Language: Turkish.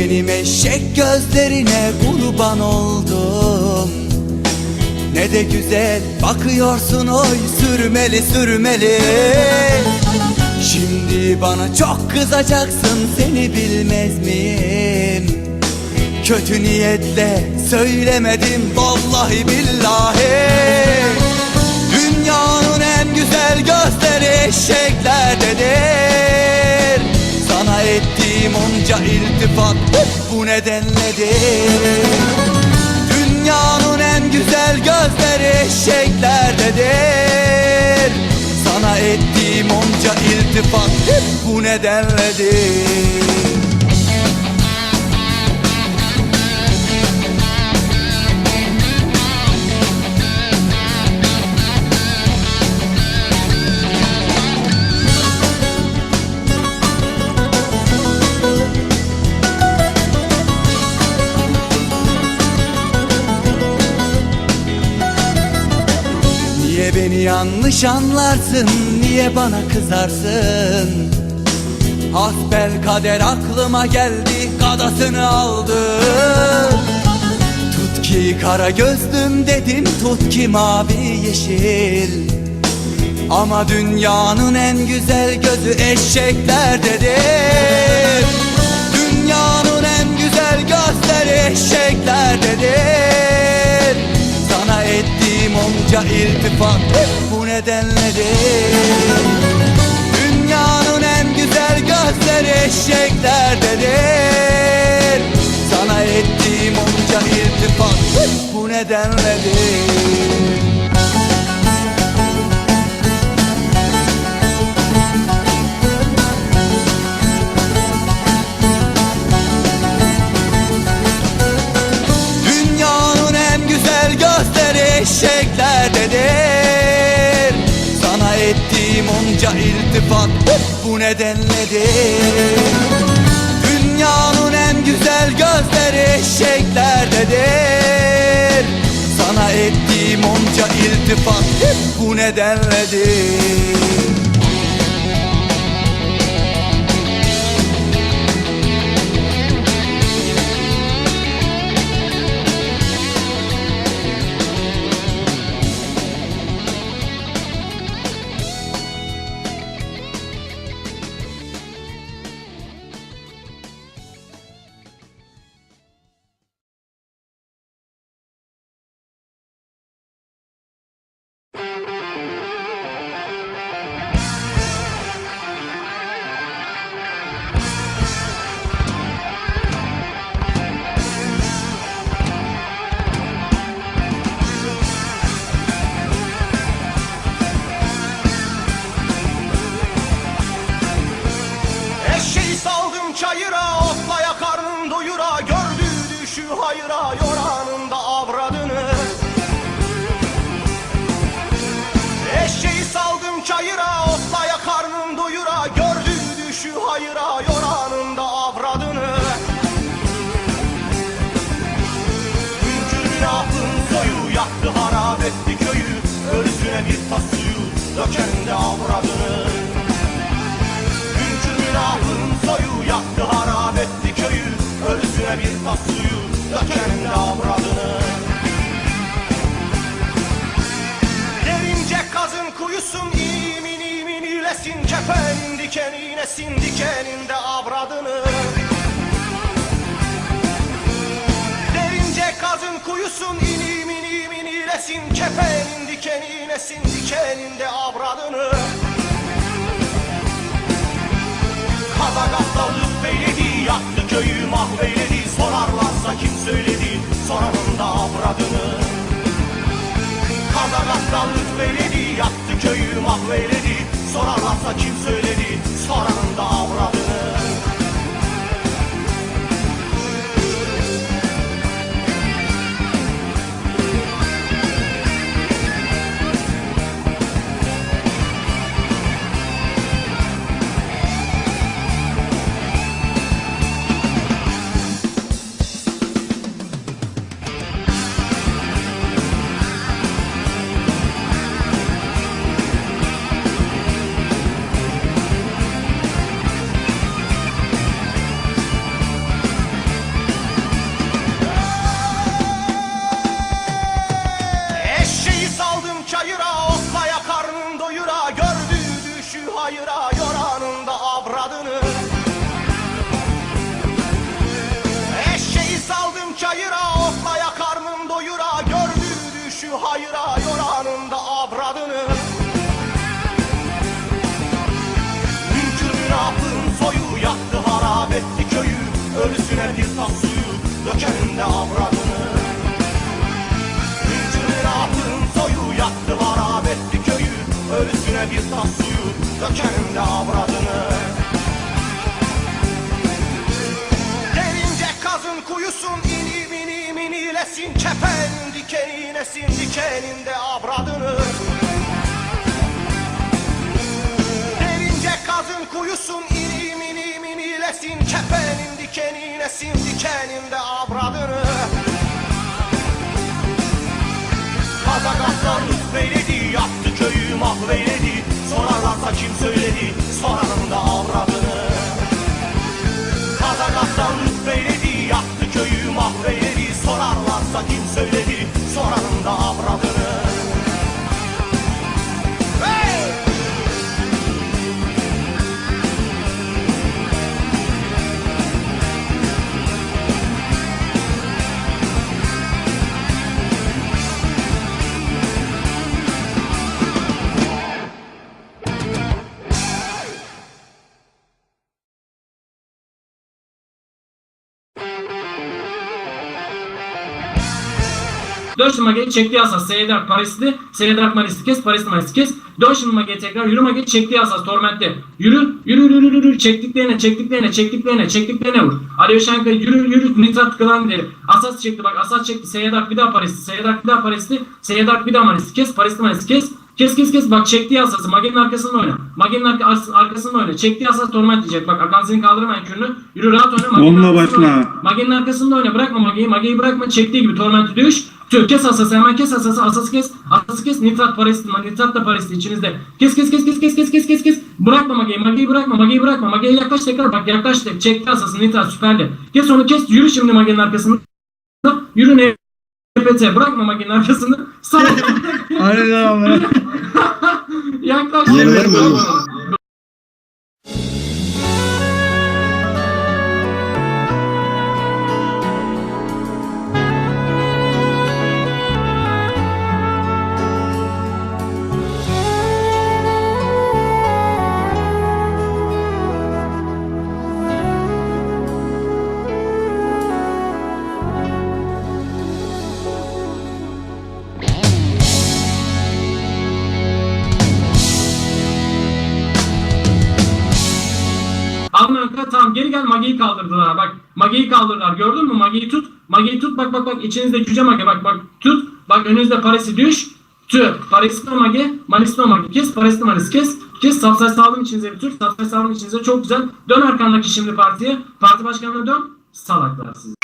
Benim eşek gözlerine kurban oldum. Ne de güzel bakıyorsun oy sürmeli sürmeli. Şimdi bana çok kızacaksın seni bilmez miyim? Kötü niyetle söylemedim vallahi billahi. Dünyanın en güzel gözleri eşeklerdedir. Sana ettiğim onca iltifat bu nedenledir Dünyanın en güzel gözleri eşeklerdedir Sana ettiğim onca iltifat bu nedenledir yanlış anlarsın Niye bana kızarsın? Hasbel kader aklıma geldi Kadasını aldı. Tut ki kara gözlüm dedim Tut ki mavi yeşil. Ama dünyanın en güzel gözü eşeklerdedir Dünyanın en güzel gözleri eşeklerdedir Sana ettiğim onca iltifat bu nedenledir Dünyanın en güzel gözleri eşeklerdedir. Sana ettiğim onca iltifat bu nedenledir iltifat bu nedenledir Dünyanın en güzel gözleri eşeklerdedir. Sana ettiğim onca iltifat bu nedenledir hayıra Yoranında avradını. Eşeği saldım çayıra Otlaya karnın doyura. Gördüğü düşü hayıra Yoranında avradını. Hünkürün aklın soyu Yaktı harap etti köyü. Ölüsüne bir tas suyu Döken de avradını. Hünkürün ahın soyu yaktı harap etti köyü. Ölüsüne bir tas suyu döken de avradını Derince kazın kuyusun imin imin ilesin Kepenin diken iğnesin dikeninde avradını. Derince kazın kuyusun inim inim inilesin Kepenin diken iğnesin dikeninde avradını. Kazakatlalık beyledi Yaktı köyü mahveyledi kim söyledi Soranın da avradını? Kazakatlalık beyledi Yaktı köyü mahveyledi Sorarlarsa kim söyledi harap etti köyü Ölüsüne bir tas suyu Dökenin de avradını. Hıncını atın soyu Yaktı harap etti köyü Ölüsüne bir tas suyu Dökenin de avradını. Derince kazın kuyusun inim inim inilesin Kepenin dikeninesin dikeninde avradını. Derince kazın kuyusun inim Nesin kefenin dikeni Nesin dikeninde avradını Kazakastan rütbeyledi Yaktı köyü mahveyledi. Sorarlarsa kim söyledi Soranın da avradını 4 şıma geç asas. Seyreder Parisli. Seyreder Marisli kes. Parisli Marisli kes. 4 şıma tekrar yürü mage çekli asas. Torment'te. Yürü. Yürü yürü yürü yürü. Çektiklerine çektiklerine çektiklerine çektiklerine vur. Arıyor Şanka yürü yürü. Nitrat kılan gidelim. Asas çekti bak. Asas çekti. Seyreder bir daha Parisli. Seyreder bir daha Parisli. Seyreder bir daha Marisli kes. Parisli Marisli kes. Kes kes kes bak çektiği asası Mage'nin arkasında oyna. Mage'nin ar arkasında oyna. Çektiği asas torment diyecek. Bak Akan seni kaldıramayan. Yürü rahat oyna. Mage'nin Onunla başla. Oyna. Mage'nin arkasında oyna. Bırakma Mage'yi. Mage'yi bırakma. Çektiği gibi tormenti düş. Tüh kes asası hemen kes asası asası kes. Asası kes nitrat parası nitrat da parası içinizde. Kes kes kes kes kes kes kes kes kes. Bırakma Mage'yi Mage'yi bırakma Mage'yi bırakma. Mage'ye yaklaş tekrar bak yaklaş çekti asası nitrat süperli kes onu kes yürü şimdi Mage'nin arkasında. Yürü ne NPT bırakma Mage'nin arkasında. Sağ Aynen abi. yaklaş. Yemin ederim. Tamam geri gel Mage'yi kaldırdılar. Bak Mage'yi kaldırdılar. Gördün mü? Mage'yi tut. Mage'yi tut. Bak bak bak. içinizde cüce Mage. Bak bak. Tut. Bak önünüzde Paris'i düş. Tü. Paris'in Mage. Malis'in Mage. Kes. Paris'in Malis. Kes. Kes. Sapsay sağlam içinize bir tür. Sapsay sağlam içinize. Çok güzel. Dön arkandaki şimdi partiye. Parti başkanına dön. Salaklar sizi.